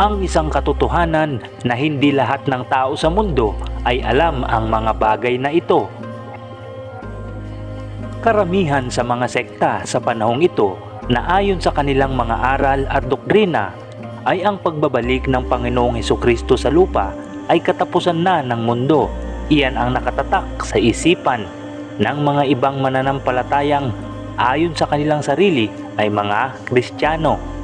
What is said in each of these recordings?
ang isang katotohanan na hindi lahat ng tao sa mundo ay alam ang mga bagay na ito. Karamihan sa mga sekta sa panahong ito na ayon sa kanilang mga aral at doktrina ay ang pagbabalik ng Panginoong Heso Kristo sa lupa ay katapusan na ng mundo. Iyan ang nakatatak sa isipan ng mga ibang mananampalatayang ayon sa kanilang sarili ay mga Kristiyano.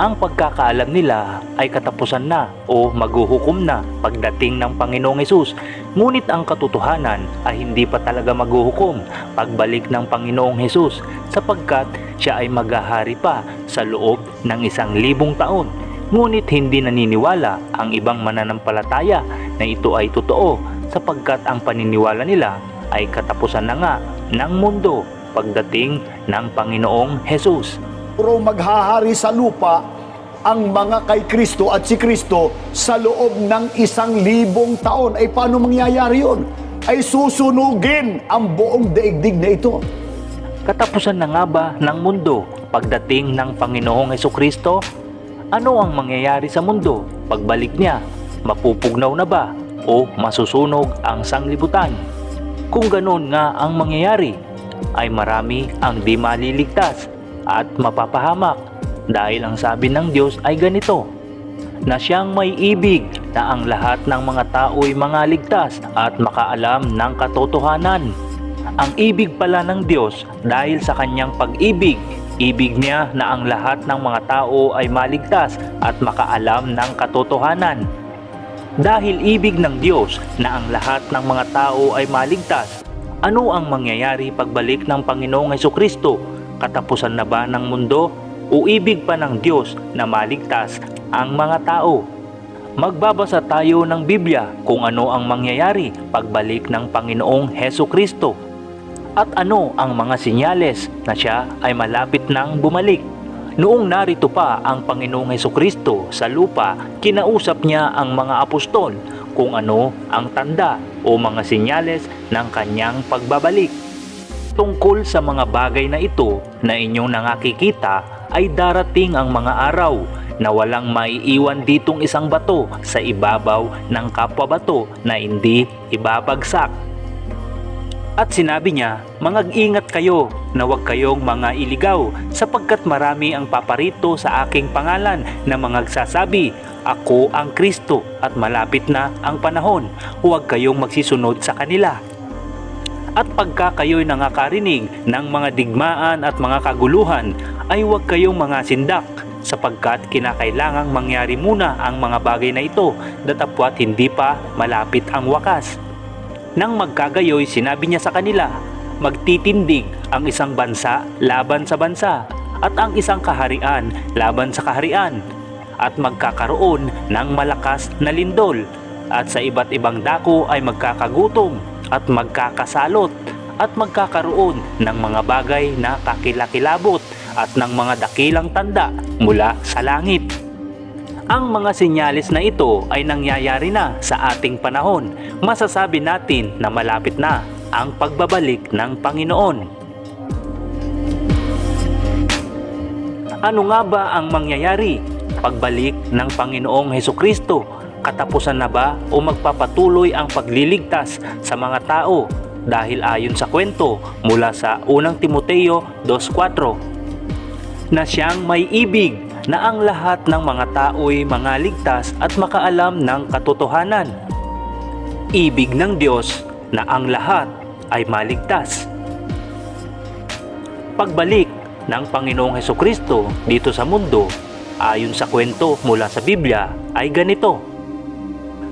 Ang pagkakaalam nila ay katapusan na o maghuhukom na pagdating ng Panginoong Hesus. Ngunit ang katotohanan ay hindi pa talaga maghuhukom pagbalik ng Panginoong Hesus sapagkat siya ay maghahari pa sa loob ng isang libong taon. Ngunit hindi naniniwala ang ibang mananampalataya na ito ay totoo sapagkat ang paniniwala nila ay katapusan na nga ng mundo pagdating ng Panginoong Hesus. Puro maghahari sa lupa ang mga kay Kristo at si Kristo sa loob ng isang libong taon. Ay paano mangyayari yun? Ay susunugin ang buong daigdig na ito. Katapusan na nga ba ng mundo pagdating ng Panginoong Heso Kristo? Ano ang mangyayari sa mundo pagbalik niya? Mapupugnaw na ba o masusunog ang sanglibutan? Kung ganoon nga ang mangyayari, ay marami ang di maliligtas at mapapahamak dahil ang sabi ng Diyos ay ganito na siyang may ibig na ang lahat ng mga tao'y mga ligtas at makaalam ng katotohanan. Ang ibig pala ng Diyos dahil sa kanyang pag-ibig, ibig niya na ang lahat ng mga tao ay maligtas at makaalam ng katotohanan. Dahil ibig ng Diyos na ang lahat ng mga tao ay maligtas, ano ang mangyayari pagbalik ng Panginoong Heso Kristo? Katapusan na ba ng mundo o ibig pa ng Diyos na maligtas ang mga tao? Magbabasa tayo ng Biblia kung ano ang mangyayari pagbalik ng Panginoong Heso Kristo at ano ang mga sinyales na siya ay malapit nang bumalik. Noong narito pa ang Panginoong Heso Kristo sa lupa, kinausap niya ang mga apostol kung ano ang tanda o mga sinyales ng kanyang pagbabalik. Tungkol sa mga bagay na ito na inyong nakikita ay darating ang mga araw na walang maiiwan ditong isang bato sa ibabaw ng kapwa bato na hindi ibabagsak. At sinabi niya, Mangag-ingat kayo na huwag kayong mga iligaw sapagkat marami ang paparito sa aking pangalan na mangagsasabi, Ako ang Kristo at malapit na ang panahon. Huwag kayong magsisunod sa kanila. At pagka kayo'y nangakarinig ng mga digmaan at mga kaguluhan, ay huwag kayong mga sindak sapagkat kinakailangang mangyari muna ang mga bagay na ito datapwat hindi pa malapit ang wakas. Nang magkagayoy, sinabi niya sa kanila, magtitindig ang isang bansa laban sa bansa at ang isang kaharian laban sa kaharian at magkakaroon ng malakas na lindol at sa iba't ibang dako ay magkakagutom at magkakasalot at magkakaroon ng mga bagay na kakilakilabot at ng mga dakilang tanda mula sa langit. Ang mga sinyalis na ito ay nangyayari na sa ating panahon. Masasabi natin na malapit na ang pagbabalik ng Panginoon. Ano nga ba ang mangyayari pagbalik ng Panginoong Heso Kristo? Katapusan na ba o magpapatuloy ang pagliligtas sa mga tao? Dahil ayon sa kwento mula sa unang Timoteo 2.4 na siyang may ibig na ang lahat ng mga tao'y mga ligtas at makaalam ng katotohanan. Ibig ng Diyos na ang lahat ay maligtas. Pagbalik ng Panginoong Heso Kristo dito sa mundo, ayon sa kwento mula sa Biblia, ay ganito.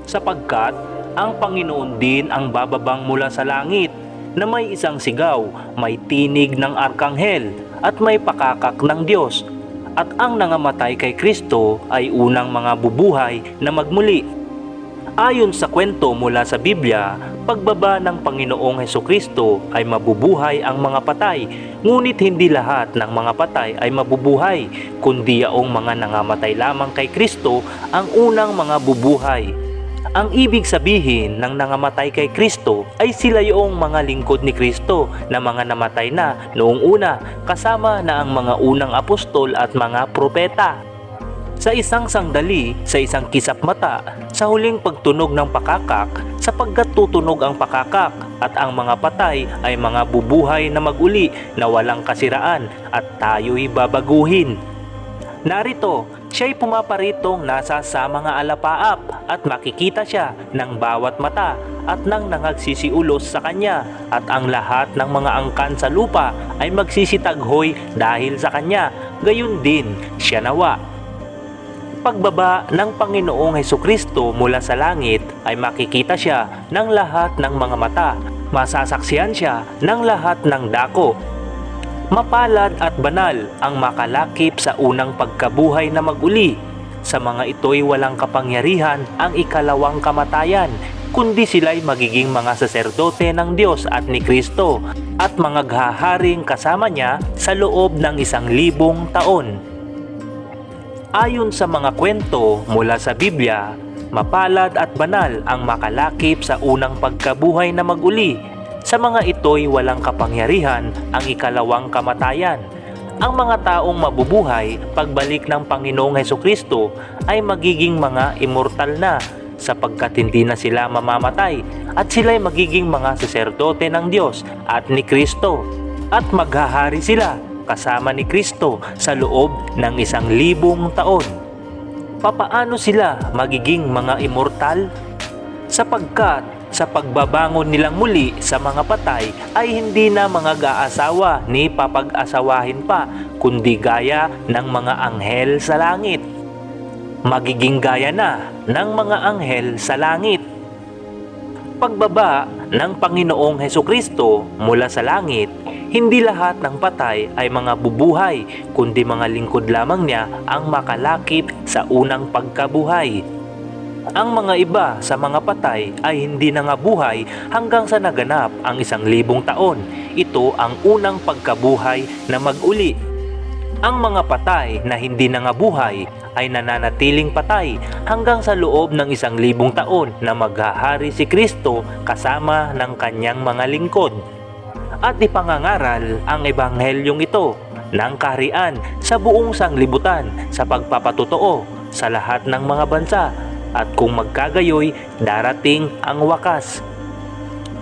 Sapagkat ang Panginoon din ang bababang mula sa langit na may isang sigaw, may tinig ng arkanghel at may pakakak ng Diyos at ang nangamatay kay Kristo ay unang mga bubuhay na magmuli. Ayon sa kwento mula sa Biblia, pagbaba ng Panginoong Heso Kristo ay mabubuhay ang mga patay, ngunit hindi lahat ng mga patay ay mabubuhay, kundi yaong mga nangamatay lamang kay Kristo ang unang mga bubuhay. Ang ibig sabihin ng nangamatay kay Kristo ay sila yung mga lingkod ni Kristo na mga namatay na noong una kasama na ang mga unang apostol at mga propeta. Sa isang sandali, sa isang kisap mata, sa huling pagtunog ng pakakak, sapagkat tutunog ang pakakak at ang mga patay ay mga bubuhay na maguli na walang kasiraan at tayo'y babaguhin. Narito, siya'y pumaparitong nasa sa mga alapaap at makikita siya ng bawat mata at nang nangagsisiulos sa kanya at ang lahat ng mga angkan sa lupa ay magsisitaghoy dahil sa kanya, gayon din siya nawa. Pagbaba ng Panginoong Heso Kristo mula sa langit ay makikita siya ng lahat ng mga mata, masasaksihan siya ng lahat ng dako Mapalad at banal ang makalakip sa unang pagkabuhay na maguli. Sa mga ito'y walang kapangyarihan ang ikalawang kamatayan, kundi sila'y magiging mga saserdote ng Diyos at ni Kristo at mga gaharing kasama niya sa loob ng isang libong taon. Ayon sa mga kwento mula sa Biblia, mapalad at banal ang makalakip sa unang pagkabuhay na maguli sa mga ito'y walang kapangyarihan ang ikalawang kamatayan. Ang mga taong mabubuhay pagbalik ng Panginoong Heso Kristo ay magiging mga immortal na sapagkat hindi na sila mamamatay at sila'y magiging mga saserdote ng Diyos at ni Kristo at maghahari sila kasama ni Kristo sa loob ng isang libong taon. Papaano sila magiging mga immortal? Sapagkat sa pagbabangon nilang muli sa mga patay ay hindi na mga gaasawa ni papag-asawahin pa kundi gaya ng mga anghel sa langit. Magiging gaya na ng mga anghel sa langit. Pagbaba ng Panginoong Heso Kristo mula sa langit, hindi lahat ng patay ay mga bubuhay kundi mga lingkod lamang niya ang makalakip sa unang pagkabuhay. Ang mga iba sa mga patay ay hindi na nga buhay hanggang sa naganap ang isang libong taon. Ito ang unang pagkabuhay na maguli. Ang mga patay na hindi na nga buhay ay nananatiling patay hanggang sa loob ng isang libong taon na maghahari si Kristo kasama ng kanyang mga lingkod. At ipangangaral ang ebanghelyong ito ng kaharian sa buong sanglibutan sa pagpapatotoo sa lahat ng mga bansa at kung magkagayoy, darating ang wakas.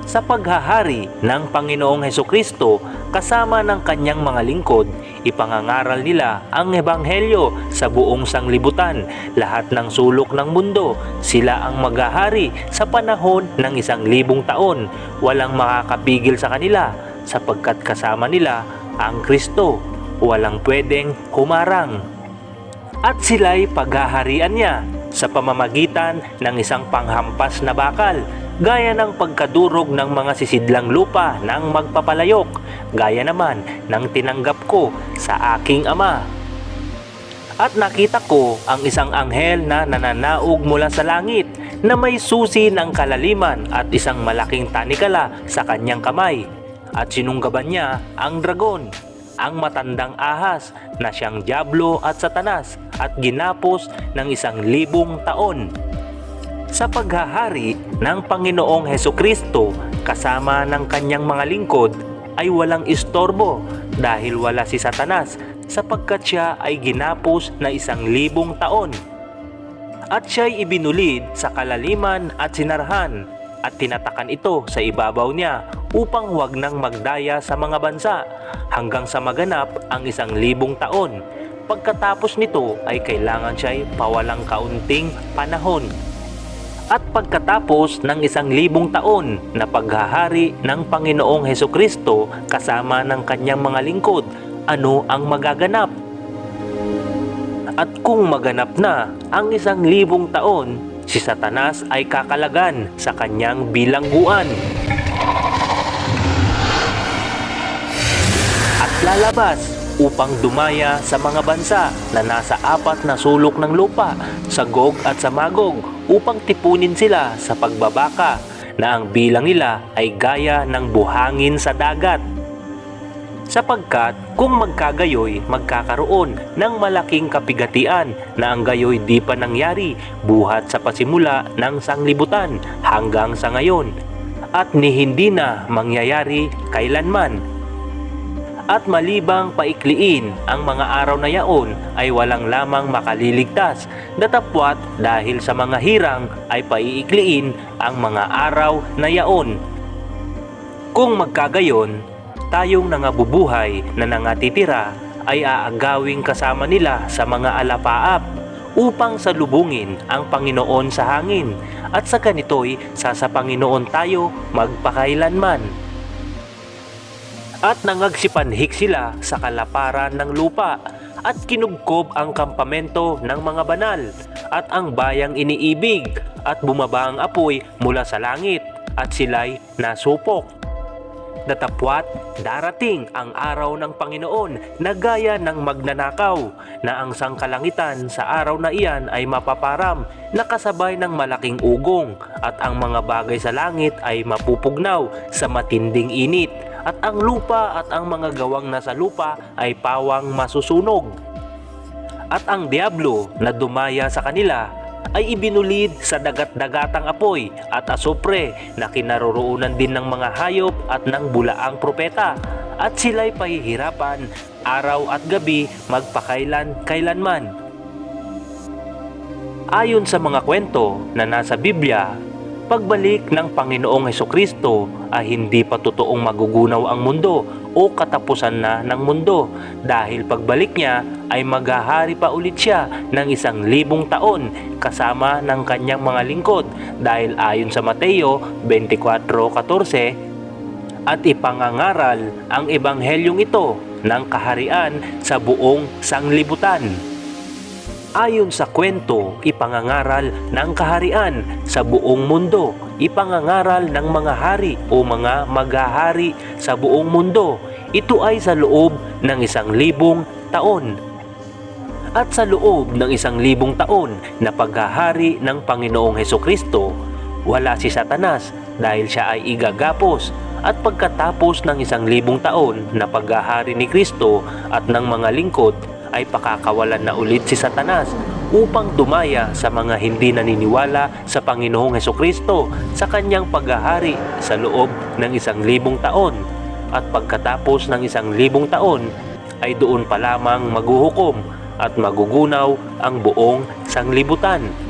Sa paghahari ng Panginoong Heso Kristo kasama ng kanyang mga lingkod, ipangangaral nila ang Ebanghelyo sa buong sanglibutan, lahat ng sulok ng mundo. Sila ang maghahari sa panahon ng isang libong taon. Walang makakapigil sa kanila sapagkat kasama nila ang Kristo. Walang pwedeng humarang. At sila'y paghaharian niya sa pamamagitan ng isang panghampas na bakal, gaya ng pagkadurog ng mga sisidlang lupa ng magpapalayok, gaya naman ng tinanggap ko sa aking ama. At nakita ko ang isang anghel na nananaog mula sa langit na may susi ng kalaliman at isang malaking tanikala sa kanyang kamay. At sinunggaban niya ang dragon ang matandang ahas na siyang Diablo at Satanas at ginapos ng isang libong taon. Sa paghahari ng Panginoong Heso Kristo kasama ng kanyang mga lingkod ay walang istorbo dahil wala si Satanas sapagkat siya ay ginapos na isang libong taon. At siya'y ibinulid sa kalaliman at sinarhan at tinatakan ito sa ibabaw niya upang huwag nang magdaya sa mga bansa hanggang sa maganap ang isang libong taon. Pagkatapos nito ay kailangan siya'y pawalang kaunting panahon. At pagkatapos ng isang libong taon na paghahari ng Panginoong Heso Kristo kasama ng kanyang mga lingkod, ano ang magaganap? At kung maganap na ang isang libong taon, si Satanas ay kakalagan sa kanyang bilangguan. Lalabas upang dumaya sa mga bansa na nasa apat na sulok ng lupa, sa Gog at sa Magog, upang tipunin sila sa pagbabaka na ang bilang nila ay gaya ng buhangin sa dagat sapagkat kung magkagayoy magkakaroon ng malaking kapigatian na ang gayoy di pa nangyari buhat sa pasimula ng sanglibutan hanggang sa ngayon at ni hindi na mangyayari kailanman. At malibang paikliin ang mga araw na yaon ay walang lamang makaliligtas. Datapwat dahil sa mga hirang ay paiikliin ang mga araw na yaon. Kung magkagayon, tayong nangabubuhay na nangatitira ay aagawing kasama nila sa mga alapaap upang salubungin ang Panginoon sa hangin at sa ganito'y sa sa Panginoon tayo magpakailanman. At nangagsipanhik sila sa kalaparan ng lupa at kinubkob ang kampamento ng mga banal at ang bayang iniibig at bumaba ang apoy mula sa langit at sila'y nasupok. Datapwat, darating ang araw ng Panginoon na gaya ng magnanakaw na ang sangkalangitan sa araw na iyan ay mapaparam na kasabay ng malaking ugong at ang mga bagay sa langit ay mapupugnaw sa matinding init at ang lupa at ang mga gawang nasa lupa ay pawang masusunog. At ang diablo na dumaya sa kanila ay ibinulid sa dagat-dagatang apoy at asupre na kinaroroonan din ng mga hayop at ng bulaang propeta at sila'y pahihirapan araw at gabi magpakailan kailanman. Ayon sa mga kwento na nasa Biblia, pagbalik ng Panginoong Heso Kristo ay hindi pa totoong magugunaw ang mundo o katapusan na ng mundo dahil pagbalik niya ay maghahari pa ulit siya ng isang libong taon kasama ng kanyang mga lingkod dahil ayon sa Mateo 24.14 at ipangangaral ang ebanghelyong ito ng kaharian sa buong sanglibutan. Ayon sa kwento, ipangangaral ng kaharian sa buong mundo, ipangangaral ng mga hari o mga maghahari sa buong mundo. Ito ay sa loob ng isang libong taon. At sa loob ng isang libong taon na paghahari ng Panginoong Heso Kristo, wala si Satanas dahil siya ay igagapos at pagkatapos ng isang libong taon na paghahari ni Kristo at ng mga lingkod ay pakakawalan na ulit si Satanas upang dumaya sa mga hindi naniniwala sa Panginoong Heso Kristo sa kanyang paghahari sa loob ng isang libong taon. At pagkatapos ng isang libong taon ay doon pa lamang maghuhukom at magugunaw ang buong sanglibutan